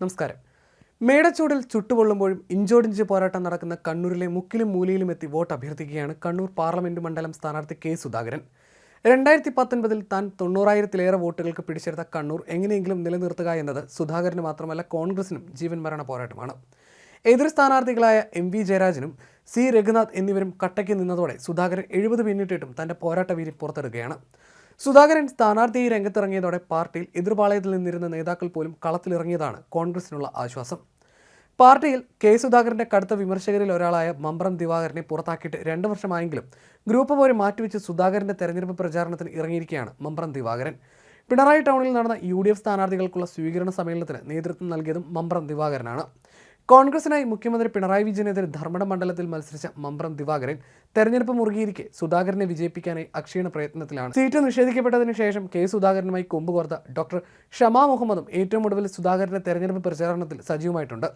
നമസ്കാരം. മേടച്ചൂടിൽ ചുട്ടുപൊള്ളുമ്പോഴും ഇഞ്ചോടിഞ്ച് പോരാട്ടം നടക്കുന്ന കണ്ണൂരിലെ മുക്കിലും മൂലയിലും എത്തി വോട്ട് അഭ്യർത്ഥിക്കുകയാണ് കണ്ണൂർ പാർലമെന്റ് മണ്ഡലം സ്ഥാനാർത്ഥി കെ സുധാകരൻ. രണ്ടായിരത്തി പത്തൊൻപതിൽ താൻ തൊണ്ണൂറായിരത്തിലേറെ വോട്ടുകൾക്ക് പിടിച്ചെടുത്ത കണ്ണൂർ എങ്ങനെയെങ്കിലും നിലനിർത്തുക എന്നത് സുധാകരന് മാത്രമല്ല കോൺഗ്രസിനും ജീവൻ മരണ പോരാട്ടമാണ്. എതിർ സ്ഥാനാർത്ഥികളായ എം വി ജയരാജനും സി രഘുനാഥ് എന്നിവരും കട്ടയ്ക്ക് നിന്നതോടെ സുധാകരൻ എഴുപത് പിന്നിട്ടിട്ടും തന്റെ പോരാട്ട വീരി പുറത്തെടുക്കുകയാണ് സുധാകരൻ സ്ഥാനാർത്ഥിയായി രംഗത്തിറങ്ങിയതോടെ പാർട്ടിയിൽ എതിർപാളയത്തിൽ നിന്നിരുന്ന നേതാക്കൾ പോലും കളത്തിലിറങ്ങിയതാണ് കോൺഗ്രസിനുള്ള ആശ്വാസം. പാർട്ടിയിൽ കെ സുധാകരന്റെ കടുത്ത വിമർശകരിൽ ഒരാളായ മമ്പ്രം ദിവാകരനെ പുറത്താക്കിയിട്ട് രണ്ട് വർഷമായെങ്കിലും ഗ്രൂപ്പ് പോലും മാറ്റിവെച്ച് സുധാകരന്റെ തെരഞ്ഞെടുപ്പ് പ്രചാരണത്തിന് ഇറങ്ങിയിരിക്കുകയാണ് മമ്പ്രം ദിവാകരൻ. പിണറായി ടൗണിൽ നടന്ന യു ഡി എഫ് സ്ഥാനാർത്ഥികൾക്കുള്ള സ്വീകരണ സമ്മേളനത്തിന് നേതൃത്വം നൽകിയതും മമ്പ്രം ദിവാകരനാണ്. കോൺഗ്രസിനായി മുഖ്യമന്ത്രി പിണറായി വിജയനെതിരെ ധർമ്മടം മണ്ഡലത്തിൽ മത്സരിച്ച മമ്പ്രം ദിവാകരൻ തെരഞ്ഞെടുപ്പ് മുറുകിയിരിക്കെ സുധാകരനെ വിജയിപ്പിക്കാനായി അക്ഷീണ പ്രയത്നത്തിലാണ്. സീറ്റ് നിഷേധിക്കപ്പെട്ടതിന് ശേഷം കെ സുധാകരനുമായി കൊമ്പ് കോർത്ത ഡോക്ടർ ഷമാ മുഹമ്മദും ഏറ്റവും ഒടുവിൽ സുധാകരന്റെ തെരഞ്ഞെടുപ്പ് പ്രചാരണത്തിൽ സജീവമായിട്ടുണ്ട്.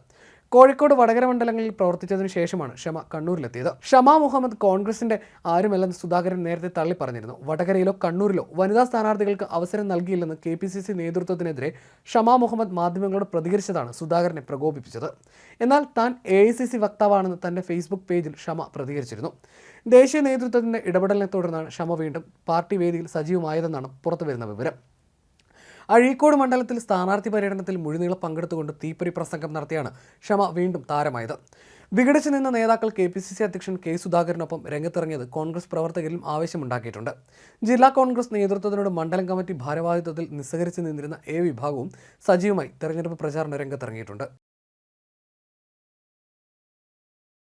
കോഴിക്കോട് വടകര മണ്ഡലങ്ങളിൽ പ്രവർത്തിച്ചതിനു ശേഷമാണ് ഷമ കണ്ണൂരിലെത്തിയത്. ഷമ മുഹമ്മദ് കോൺഗ്രസിന്റെ ആരുമല്ലെന്ന് സുധാകരൻ നേരത്തെ തള്ളി പറഞ്ഞിരുന്നു വടകരയിലോ കണ്ണൂരിലോ വനിതാ സ്ഥാനാർത്ഥികൾക്ക് അവസരം നൽകിയില്ലെന്ന് കെ പി സി സി നേതൃത്വത്തിനെതിരെ ഷമാ മുഹമ്മദ് മാധ്യമങ്ങളോട് പ്രതികരിച്ചതാണ് സുധാകരനെ പ്രകോപിപ്പിച്ചത്. എന്നാൽ താൻ എ ഐ സി സി വക്താവാണെന്ന് തന്റെ ഫേസ്ബുക്ക് പേജിൽ ഷമ പ്രതികരിച്ചിരുന്നു. ദേശീയ നേതൃത്വത്തിന്റെ ഇടപെടലിനെ തുടർന്നാണ് ഷമ വീണ്ടും പാർട്ടി വേദിയിൽ സജീവമായതെന്നാണ് പുറത്തുവരുന്ന വിവരം. അഴീക്കോട് മണ്ഡലത്തിൽ സ്ഥാനാർത്ഥി പര്യടനത്തിൽ മുഴുനീളം പങ്കെടുത്തുകൊണ്ട് തീപ്പൊരി പ്രസംഗം നടത്തിയാണ് ക്ഷമ വീണ്ടും താരമായത്. വിഘടിച്ചു നിന്ന നേതാക്കൾ കെ പി സി സി അധ്യക്ഷൻ കെ സുധാകരനൊപ്പം രംഗത്തിറങ്ങിയത് കോൺഗ്രസ് പ്രവർത്തകരിലും ആവശ്യമുണ്ടാക്കിയിട്ടുണ്ട് ജില്ലാ കോൺഗ്രസ് നേതൃത്വത്തിനോട് മണ്ഡലം കമ്മിറ്റി ഭാരവാഹിത്വത്തിൽ നിസ്സഹരിച്ചു നിന്നിരുന്ന എ വിഭാഗവും സജീവമായി തെരഞ്ഞെടുപ്പ് പ്രചാരണ രംഗത്തിറങ്ങിയിട്ടുണ്ട്.